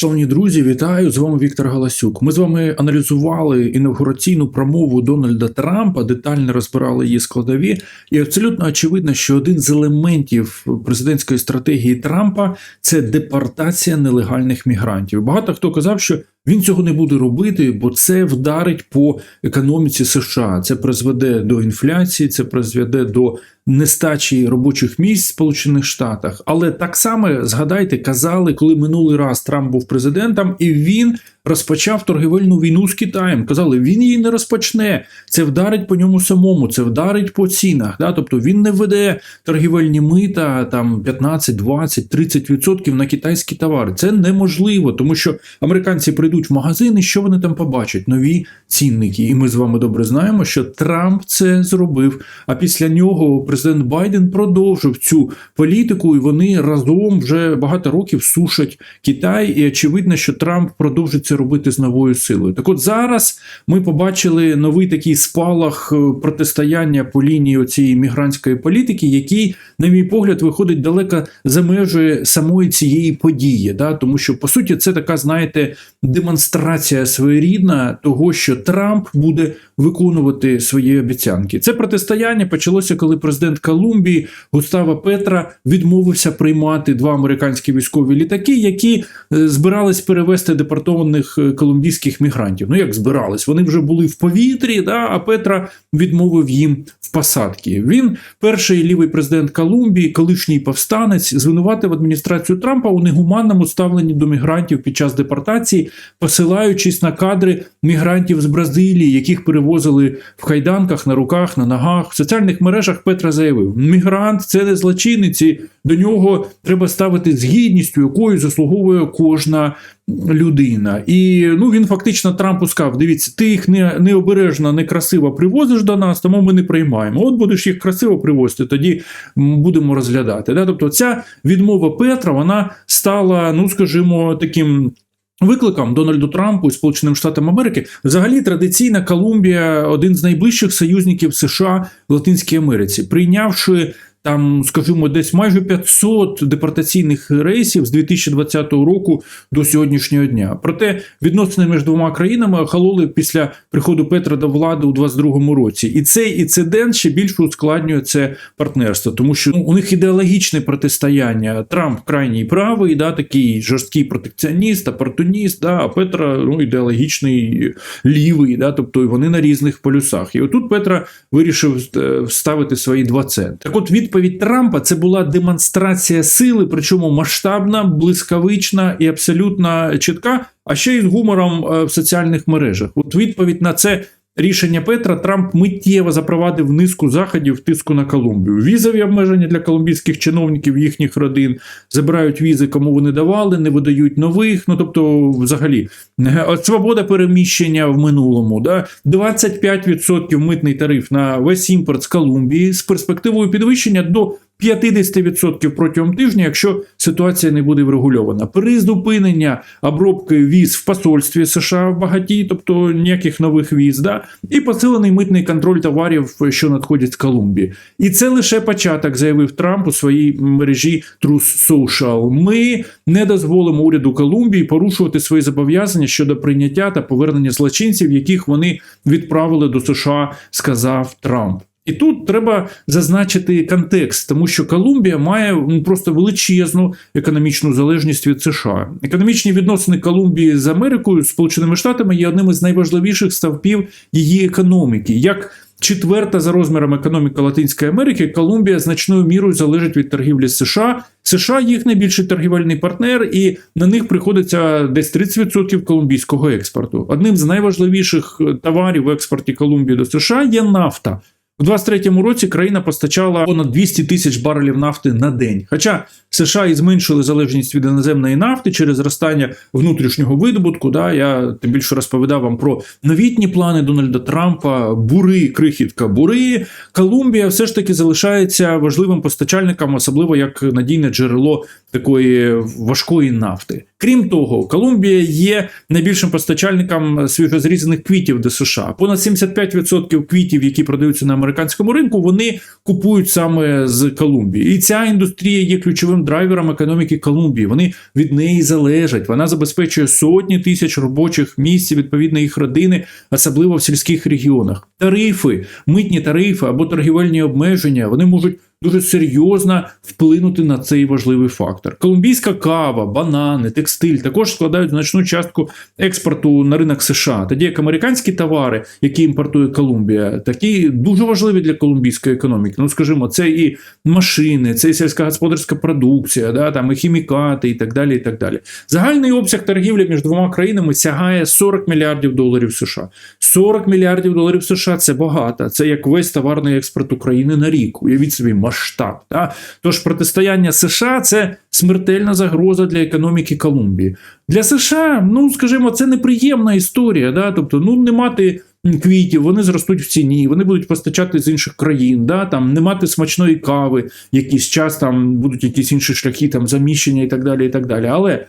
Шановні друзі, вітаю! З вами Віктор Галасюк. Ми з вами аналізували інавгураційну промову Дональда Трампа, детально розбирали її складові, і абсолютно очевидно, що один з елементів президентської стратегії Трампа це депортація нелегальних мігрантів. Багато хто казав, що він цього не буде робити, бо це вдарить по економіці США. Це призведе до інфляції, це призведе до нестачі робочих місць в Сполучених Штатах. Але так само згадайте, казали, коли минулий раз Трамп був президентом, і він розпочав торгівельну війну з Китаєм. Казали, він її не розпочне. Це вдарить по ньому самому, це вдарить по цінах. Да? Тобто він не веде торгівельні мита там 15, 20, 30% на китайські товари. Це неможливо, тому що американці прийдуть в магазин і що вони там побачать? Нові цінники. І ми з вами добре знаємо, що Трамп це зробив. А після нього президент Байден продовжив цю політику, і вони разом вже багато років сушать Китай. І очевидно, що Трамп продовжить це робити з новою силою. Так от зараз ми побачили новий такий спалах е, протистояння по лінії цієї мігрантської політики, який, на мій погляд, виходить далеко за межі самої цієї події. Да? Тому що, по суті, це така, знаєте, демонстрація своєрідна того, що Трамп буде виконувати свої обіцянки. Це протистояння почалося, коли президент Колумбії Густаво Петра відмовився приймати два американські військові літаки, які е, збирались перевести депортованих е, колумбійських мігрантів. Ну як збирались? Вони вже були в повітрі, да, а Петра відмовив їм в посадці. Він перший лівий президент Колумбії, колишній повстанець, звинуватив адміністрацію Трампа у негуманному ставленні до мігрантів під час депортації, посилаючись на кадри мігрантів з Бразилії, яких перевозили в хайданках на руках, на ногах. В соціальних мережах Петра заявив: мігрант це не злочинець, і до нього треба ставити з гідністю, якою заслуговує кожна людина. І ну він фактично Трампу сказав: дивіться, ти їх не, необережно, некрасиво привозиш до нас, тому ми не приймаємо. От будеш їх красиво привозити, тоді будемо розглядати. Да? Тобто, ця відмова Петра вона стала, ну скажімо, таким. Викликом Дональду Трампу і Сполученим Штатам Америки взагалі традиційна Колумбія один з найближчих союзників США в Латинській Америці, прийнявши там, скажімо, десь майже 500 депортаційних рейсів з 2020 року до сьогоднішнього дня. Проте відносини між двома країнами охололи після приходу Петра до влади у 2022 році. І цей інцидент ще більше ускладнює це партнерство, тому що ну, у них ідеологічне протистояння. Трамп крайній правий, да, такий жорсткий протекціоніст, опортуніст, да, а Петра ну, ідеологічний лівий, да, тобто вони на різних полюсах. І отут Петра вирішив е, вставити свої два центи. Так от відповідь Трампа це була демонстрація сили, причому масштабна, блискавична і абсолютно чітка, а ще й з гумором е, в соціальних мережах. От відповідь на це. Рішення Петра Трамп миттєво запровадив низку заходів тиску на Колумбію. Візові обмеження для колумбійських чиновників їхніх родин забирають візи, кому вони давали, не видають нових. Ну тобто, взагалі, от свобода переміщення в минулому. Да? 25% митний тариф на весь імпорт з Колумбії з перспективою підвищення до 50% протягом тижня, якщо ситуація не буде врегульована. Призупинення обробки віз в посольстві США в багатій, тобто ніяких нових віз, да? і посилений митний контроль товарів, що надходять з Колумбії. І це лише початок, заявив Трамп у своїй мережі Truth Social. Ми не дозволимо уряду Колумбії порушувати свої зобов'язання щодо прийняття та повернення злочинців, яких вони відправили до США, сказав Трамп. І тут треба зазначити контекст, тому що Колумбія має ну, просто величезну економічну залежність від США. Економічні відносини Колумбії з Америкою, Сполученими Штатами є одним із найважливіших ставпів її економіки. Як Четверта за розміром економіка Латинської Америки, Колумбія значною мірою залежить від торгівлі США. США їх найбільший торгівельний партнер, і на них приходиться десь 30% колумбійського експорту. Одним з найважливіших товарів в експорті Колумбії до США є нафта. У 23-му році країна постачала понад 200 тисяч барелів нафти на день. Хоча США і зменшили залежність від іноземної нафти через зростання внутрішнього видобутку. Да, Я тим більше розповідав вам про новітні плани Дональда Трампа, бури, крихітка бури. Колумбія все ж таки залишається важливим постачальником, особливо як надійне джерело такої важкої нафти. Крім того, Колумбія є найбільшим постачальником свіжозрізаних квітів до США. Понад 75% квітів, які продаються на американському ринку, вони купують саме з Колумбії. І ця індустрія є ключовим драйвером економіки Колумбії. Вони від неї залежать. Вона забезпечує сотні тисяч робочих місць, відповідно їх родини, особливо в сільських регіонах. Тарифи, митні тарифи або торгівельні обмеження вони можуть дуже серйозно вплинути на цей важливий фактор. Колумбійська кава, банани, текстиль також складають значну частку експорту на ринок США. Тоді як американські товари, які імпортує Колумбія, такі дуже важливі для колумбійської економіки. Ну, скажімо, це і машини, це і сільськогосподарська продукція, да, там і хімікати, і так далі. І так далі. Загальний обсяг торгівлі між двома країнами сягає 40 мільярдів доларів США. 40 мільярдів доларів США це багато. Це як весь товарний експорт України на рік. Уявіть собі масштаб. Да? Тож протистояння США це смертельна загроза для економіки Колумбії. Для США, ну скажімо, це неприємна історія. Да? Тобто, ну не мати. Квітів, вони зростуть в ціні, вони будуть постачати з інших країн, да, там не мати смачної кави, якийсь час там будуть якісь інші шляхи, там заміщення і так далі. і так далі. Але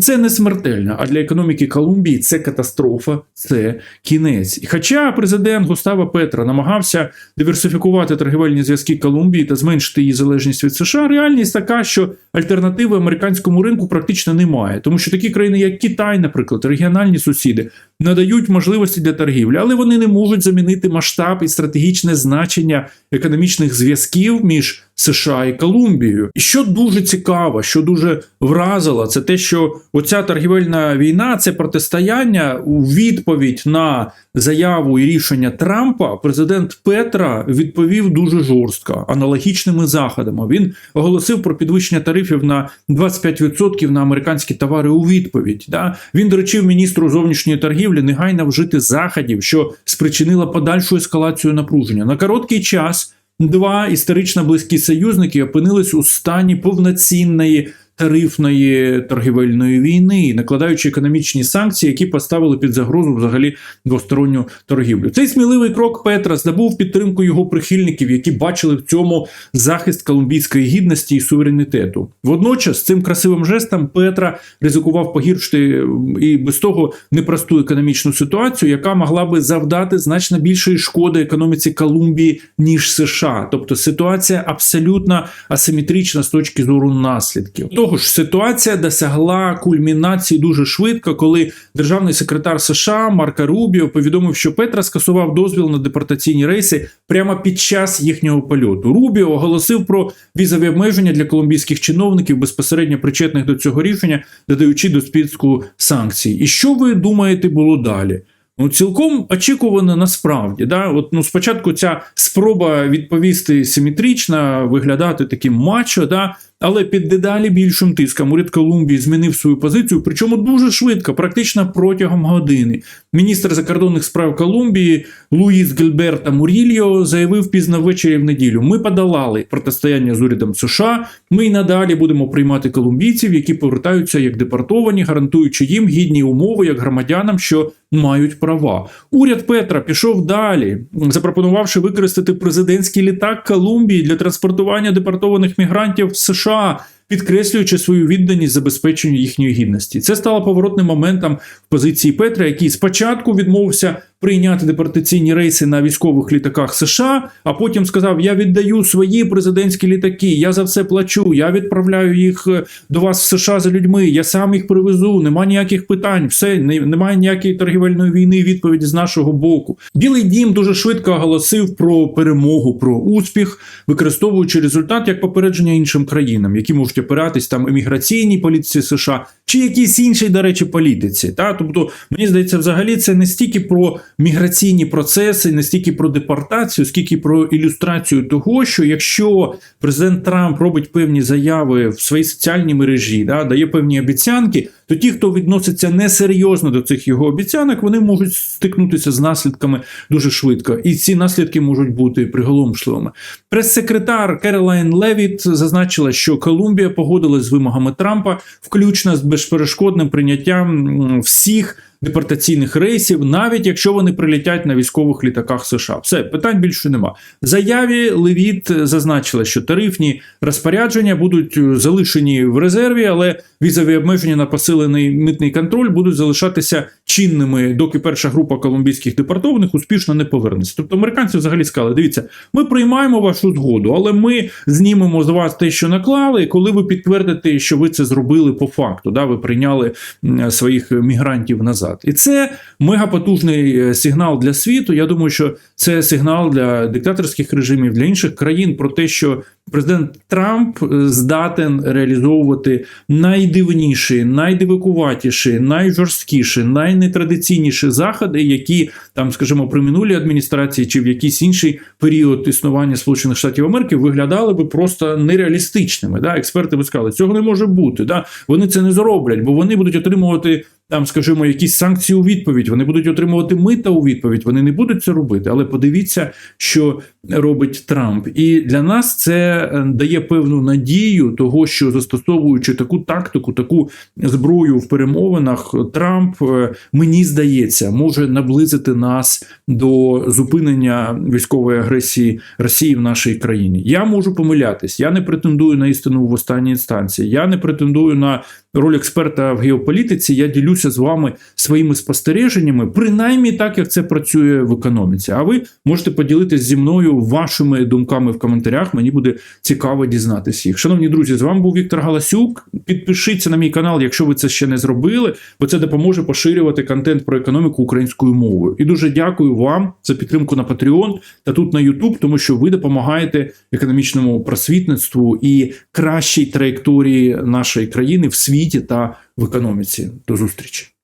це не смертельно. А для економіки Колумбії це катастрофа, це кінець. Хоча президент Густаво Петра намагався диверсифікувати торгівельні зв'язки Колумбії та зменшити її залежність від США, реальність така, що альтернативи американському ринку практично немає, тому що такі країни, як Китай, наприклад, регіональні сусіди, надають можливості для торгівлі, але вони не можуть замінити масштаб і стратегічне значення економічних зв'язків між США і Колумбією. І що дуже цікаво, що дуже вразило, це те, що оця торгівельна війна це протистояння у відповідь на заяву і рішення Трампа. Президент Петра відповів дуже жорстко аналогічними заходами. Він оголосив про підвищення тарифів на 25% на американські товари у відповідь. Да? Він доручив міністру зовнішньої торгівлі негайно вжити заходів, що спричинило подальшу ескалацію напруження на короткий час. Два історично близькі союзники опинились у стані повноцінної тарифної торгівельної війни, накладаючи економічні санкції, які поставили під загрозу взагалі двосторонню торгівлю. Цей сміливий крок Петра здобув підтримку його прихильників, які бачили в цьому захист колумбійської гідності і суверенітету. Водночас цим красивим жестом Петра ризикував погіршити і без того непросту економічну ситуацію, яка могла би завдати значно більшої шкоди економіці Колумбії ніж США. Тобто ситуація абсолютно асиметрична з точки зору наслідків. Того ж, ситуація досягла кульмінації дуже швидко, коли державний секретар США Марка Рубіо повідомив, що Петра скасував дозвіл на депортаційні рейси прямо під час їхнього польоту. Рубіо оголосив про візові обмеження для колумбійських чиновників, безпосередньо причетних до цього рішення, додаючи до списку санкцій. І що ви думаєте було далі? Ну, цілком очікувано насправді. Да? От, ну, Спочатку ця спроба відповісти симетрично, виглядати таким мачо, да? Але під дедалі більшим тиском уряд Колумбії змінив свою позицію, причому дуже швидко, практично протягом години. Міністр закордонних справ Колумбії Луїс Гільберта Мурільо заявив пізно ввечері в неділю: ми подолали протистояння з урядом США. Ми й надалі будемо приймати колумбійців, які повертаються як депортовані, гарантуючи їм гідні умови як громадянам, що мають права. Уряд Петра пішов далі, запропонувавши використати президентський літак Колумбії для транспортування депортованих мігрантів в США. só Підкреслюючи свою відданість забезпеченню їхньої гідності, це стало поворотним моментом в позиції Петра, який спочатку відмовився прийняти депортаційні рейси на військових літаках США, а потім сказав: Я віддаю свої президентські літаки, я за все плачу, я відправляю їх е, до вас в США за людьми. Я сам їх привезу. Нема ніяких питань. Все немає ніякої торгівельної війни. Відповіді з нашого боку. Білий дім дуже швидко оголосив про перемогу, про успіх, використовуючи результат як попередження іншим країнам, які можуть опиратись там імміграційній політиці США чи якійсь іншій, до речі, політиці. Та тобто, мені здається, взагалі це не стільки про міграційні процеси, не стільки про депортацію, скільки про ілюстрацію того, що якщо президент Трамп робить певні заяви в своїй соціальній мережі, да, дає певні обіцянки, то ті, хто відноситься несерйозно до цих його обіцянок, вони можуть стикнутися з наслідками дуже швидко, і ці наслідки можуть бути приголомшливими. Прес-секретар Керолайн Левіт зазначила, що Колумбія погодилась з вимогами Трампа, включно з безперешкодним прийняттям всіх депортаційних рейсів, навіть якщо вони прилітять на військових літаках США. Все питань більше нема. В заяві Левіт зазначила, що тарифні розпорядження будуть залишені в резерві, але візові обмеження на посилений митний контроль будуть залишатися чинними, доки перша група колумбійських депортованих успішно не повернеться. Тобто американці взагалі сказали: дивіться, ми приймаємо вашу згоду, але ми знімемо з вас те, що наклали, коли ви підтвердите, що ви це зробили по факту. Да, ви прийняли своїх мігрантів назад. І це мегапотужний е, сигнал для світу. Я думаю, що це сигнал для диктаторських режимів, для інших країн про те, що президент Трамп е, здатен реалізовувати найдивніші, найдивикуватіші, найжорсткіші, найнетрадиційніші заходи, які там, скажімо, при минулій адміністрації чи в якийсь інший період існування Сполучених Штатів Америки виглядали би просто нереалістичними. Да? Експерти би сказали, цього не може бути. Да? Вони це не зроблять, бо вони будуть отримувати. Там, скажімо, якісь санкції у відповідь, вони будуть отримувати мита у відповідь, вони не будуть це робити. Але подивіться, що робить Трамп. І для нас це е, дає певну надію того, що застосовуючи таку тактику, таку зброю в перемовинах, Трамп, е, мені здається, може наблизити нас до зупинення військової агресії Росії в нашій країні. Я можу помилятись, я не претендую на істину в останній інстанції, я не претендую на роль експерта в геополітиці. Я ділюся з вами своїми спостереженнями, принаймні так, як це працює в економіці. А ви можете поділитися зі мною вашими думками в коментарях. Мені буде цікаво дізнатися їх. Шановні друзі, з вами був Віктор Галасюк. Підпишіться на мій канал, якщо ви це ще не зробили, бо це допоможе поширювати контент про економіку українською мовою. І дуже дякую вам за підтримку на Patreon та тут на YouTube, тому що ви допомагаєте економічному просвітництву і кращій траєкторії нашої країни в світі та в економіці. До зустрічі.